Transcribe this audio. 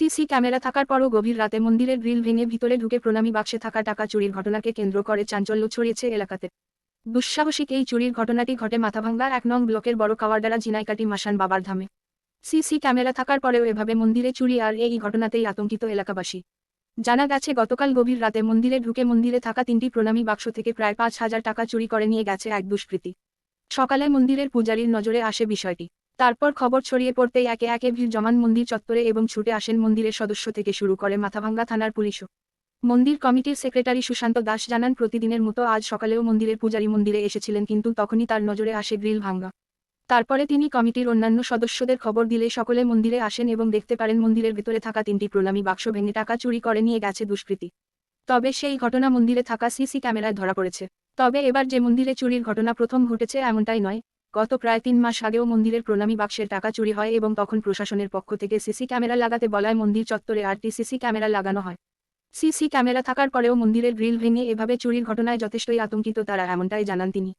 CC camera থাকার পরও গভীর রাতে মন্দিরের গ্রিল ভেঙে ভিতরে ঢুকে প্রণামী বাক্সে থাকা টাকা চুরির ঘটনাকে কেন্দ্র করে চাঞ্চল্য ছড়িয়েছে এলাকাতে। দুঃসাহসিক এই চুরির ঘটনাটি ঘটে মাথাভাঙ্গা এক নং ব্লকের বড় কাওয়ারডারা জিনাইকাটি মাসান বাবার ধামে। সিসি ক্যামেরা থাকার পরেও এভাবে মন্দিরে চুরি আর এই ঘটনাতেই আতঙ্কিত এলাকাবাসী। জানা গেছে, গতকাল গভীর রাতে মন্দিরে ঢুকে মন্দিরে থাকা তিনটি প্রণামী বাক্স থেকে প্রায় পাঁচ হাজার টাকা চুরি করে নিয়ে গেছে এক দুষ্কৃতী। সকালে মন্দিরের পূজারীর নজরে আসে বিষয়টি। তারপর খবর ছড়িয়ে পড়তেই একে একে ভিড় জমান মন্দির চত্বরে এবং ছুটে আসেন মন্দিরের সদস্য থেকে শুরু করে মাথাভাঙ্গা থানার পুলিশও। মন্দির কমিটির সেক্রেটারি সুশান্ত দাস জানান, প্রতিদিনের মতো আজ সকালেও মন্দিরের পূজারী মন্দিরে এসেছিলেন কিন্তু তখনই তার নজরে আসে গ্রিল ভাঙ্গা। তারপরে তিনি কমিটির অন্যান্য সদস্যদের খবর দিলে সকলে মন্দিরে আসেন এবং দেখতে পারেন মন্দিরের ভেতরে থাকা তিনটি প্রণামী বাক্স ভেঙে টাকা চুরি করে নিয়ে গেছে দুষ্কৃতী। তবে সেই ঘটনা মন্দিরে থাকা সিসি ক্যামেরায় ধরা পড়েছে। তবে এবার যে মন্দিরে চুরির ঘটনা প্রথম ঘটেছে এমনটাই নয় গত প্রায় তিন মাস আগেও মন্দিরের প্রণামী বাক্সের টাকা চুরি হয় এবং তখন প্রশাসনের পক্ষ থেকে সিসি ক্যামেরা লাগাতে বলায় মন্দির চত্বরে আটটি সিসি ক্যামেরা লাগানো হয়। সিসি ক্যামেরা থাকার পরেও মন্দিরের গ্রিল ভেঙে এভাবে চুরির ঘটনায় যথেষ্টই আতঙ্কিত তারা, এমনটাই জানান তিনি।